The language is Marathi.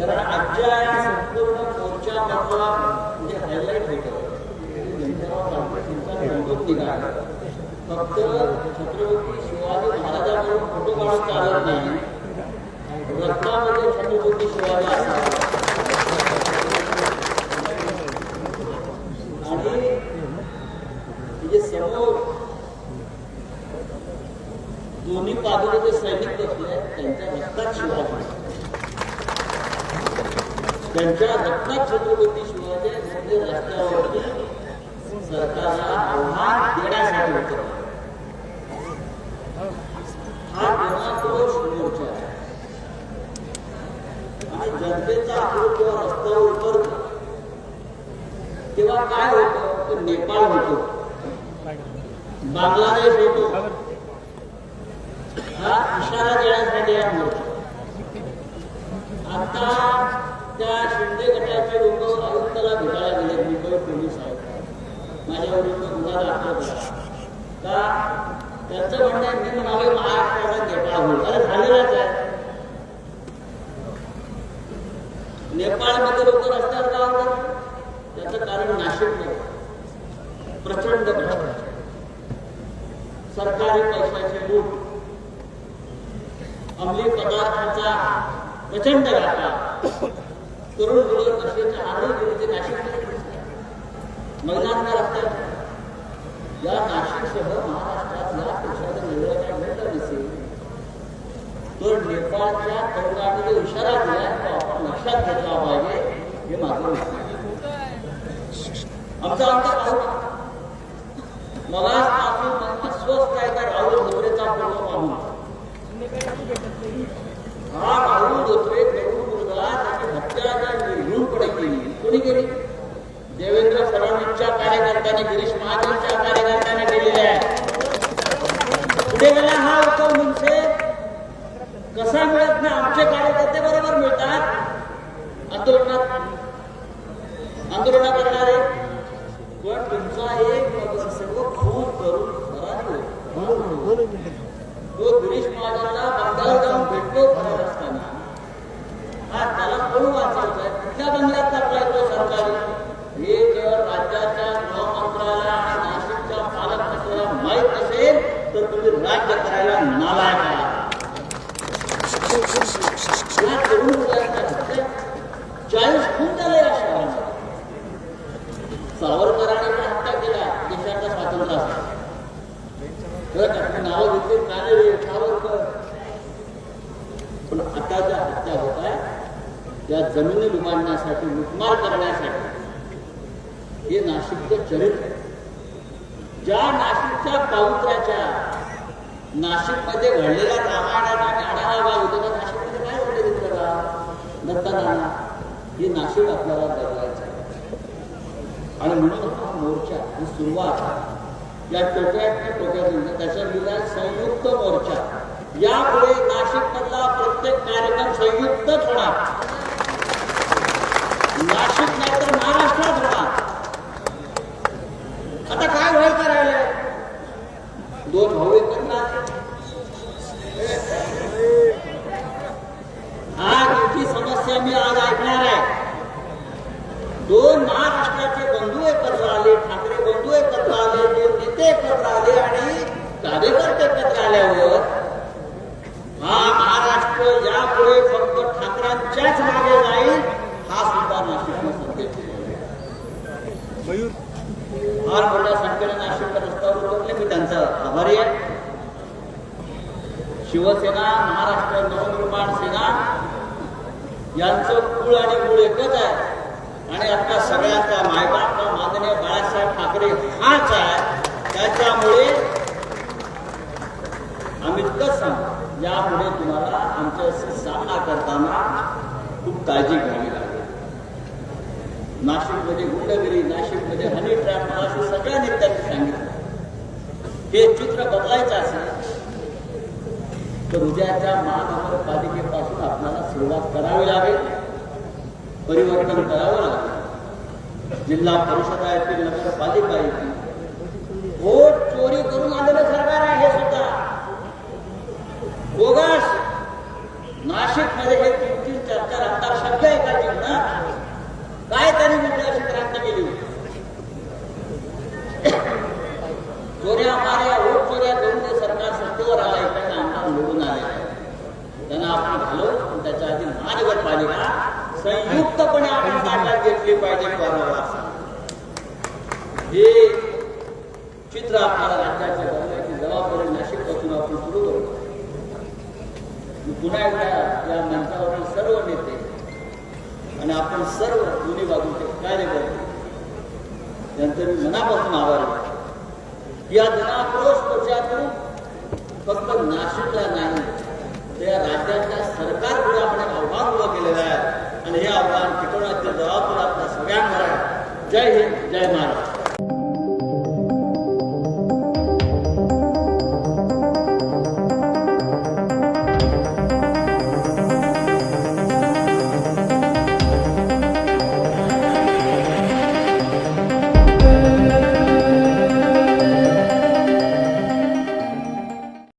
कारण आजच्या संपूर्ण मोर्चा मोर्चामधला म्हणजे हायलाईट होतं फक्त छत्रपती शिवाजी महाराजांकडून फोटो काढून चालत नाही रत्नामध्ये छत्रपती शिवाजी आणि म्हणजे समोर दोन्ही बाजूला जे सैनिक बसले त्यांच्या रक्तात शिवाजी. त्यांच्या रक्तात छत्रपती शिवाजी म्हणजे रस्त्यावरती सरकारला आव्हान देण्यासाठी होतं हा जनाक्रोश मोर्चा आहे. आणि जनतेचा आक्रोश जेव्हा रस्त्यावर उतरतो. तेव्हा काय होतं? तर नेपाळ होतो. बांगलादेश होतो. हा इशारा देण्यासाठी हा मोर्चा. आता आयुक्त गुन्हा दाखल करा का त्यांचं म्हणणं आहे नेपाळ होईल अरे झालेलाच आहे नेपाळमध्ये लोक रस्त्यावर का होतात त्याचं कारण नाशिक प्रचंड भ्रष्टाचार सरकारी पैशाचे लूट अंमली पदार्थांचा प्रचंड घाटा तरुण मुलं कसे आरोग्य विरुद्ध नाशिकमध्ये. महिलांना रस्त्यात या नाशिक शहर महाराष्ट्रातल्या पेशाने निर्णयाच्या काय घडलं नसेल तर नेपाळच्या तरुणांनी जो इशारा दिला तो आपण लक्षात घेतला पाहिजे. हे माझं आमचा आमचा पाहू मला अस्वस्थ आहे का राहुल धोत्रेचा फोटो पाहून हा राहुल धोत्रे तरुण मुलगा त्याची हत्या त्या निर्घृणपणे केली कोणी केली देवेंद्र फडणवीसच्या कार्यकर्त्यांनी गिरीश महाजनच्या कार्यकर्त्यांनी केलेली आहे पुढे गेला हा उत्सव म्हणजे कसा मिळत नाही आमचे कार्यकर्ते बरोबर मिळतात. आंदोलनात आंदोलन करणारे पण तुमचा एक सर्व खूप करून फरार तो. गिरीश महाजनला बंगाल जाऊन भेटतो फरार असताना हा त्याला कोण वाचवतोय? कुठल्या बंगल्यात टाकलाय तो सरकारी? हे जर राज्याच्या गृहमंत्र्याला आणि नाशिकच्या पालकमंत्र्याला माहीत असेल तर तुम्ही राज्य करायला नालायक आहात या तरुण मुलांच्या हत्या चाळीस खून झाले या शहरामध्ये सावरकरांनी पण हत्या केल्या देशाच्या स्वातंत्र्यासाठी तर आपण नाव घेतली काने सावरकर पण आता ज्या हत्या होत आहे त्या जमिनी लुबाडण्यासाठी लुटमार करण्यासाठी हे नाशिकचं चरित्र ज्या नाशिकच्या पावित्र्याच्या नाशिकमध्ये घडलेला रामायणाचा आणि आढावा भाग होतो त्या नाशिकमध्ये काय घडले तिकडे दत्ताना हे नाशिक आपल्याला बदलायचं आणि म्हणून हा मोर्चा ही सुरुवात या टोक्यात टोक्यात त्याच्या लिहिला संयुक्त मोर्चा. यापुढे नाशिक मधला प्रत्येक कार्यक्रम संयुक्तच होणार. नाशिक नाही तर महाराष्ट्रात होणार. आता काय व्हायचं राहिले दोन भाऊ एकत्र आज मोठी समस्या मी आज ऐकणार आहे. दोन महाराष्ट्र बंधू एकत्र आले ठाकरे बंधू एकत्र आले दोन नेते एकत्र आले आणि कार्यकर्ते एकत्र आल्यावर हा महाराष्ट्र यापुढे फक्त ठाकरांच्याच मागे जाईल हा सुद्धा नाशिकनं संकेत दिलेला मयूर. फार मोठ्या संख्येने नाशिकच्या रस्त्यावर उतरले. मी त्यांचा आभारी आहे. शिवसेना महाराष्ट्र नवनिर्माण सेना यांचं कुळ आणि मूळ एकच आहे. आणि आता सगळ्यांचा मायबाप माननीय बाळासाहेब ठाकरे हाच आहे. त्याच्यामुळे आम्ही इतकंच सांगतो यामुळे तुम्हाला आमच्याशी सामना करताना खूप काळजी घ्यावी लागेल. नाशिकमध्ये गुंडगिरी नाशिकमध्ये हनी ट्रॅप मला असं सगळ्या नेत्यांनी सांगितलं. हे चित्र बदलायचं असेल, तर उद्याच्या महानगरपालिकेपासून आपल्याला सुरुवात करावी लागेल. परिवर्तन करावं लागेल. जिल्हा परिषदा येतील नगरपालिका येतील वोट चोरी करून आलेलं सरकार आहे हे सुद्धा. नाशिक त्यांना आपण घालो पण त्याच्या आधी महानगरपालिका संयुक्तपणे आपण ताब्यात घेतली पाहिजे कोरोना हे चित्र आपल्याला राज्याच्या करण्याची जबाबदारी नाशिकपासून आपण सुरू करू. मी पुन्हा एकदा या मंचावरील सर्व नेते आणि आपण सर्व दोन्ही बाजूचे कार्यकर्ते यांचे मी मनापासून आभार या जनाक्रोश पक्षातून फक्त नाशिकला नाही तर या सरकार पुढे आपण एक आव्हान उभं केलेलं आहे. आणि हे आव्हान टिकवण्याची जबाबदारी आपल्या सगळ्यांवर जय हिंद जय महाराष्ट्र.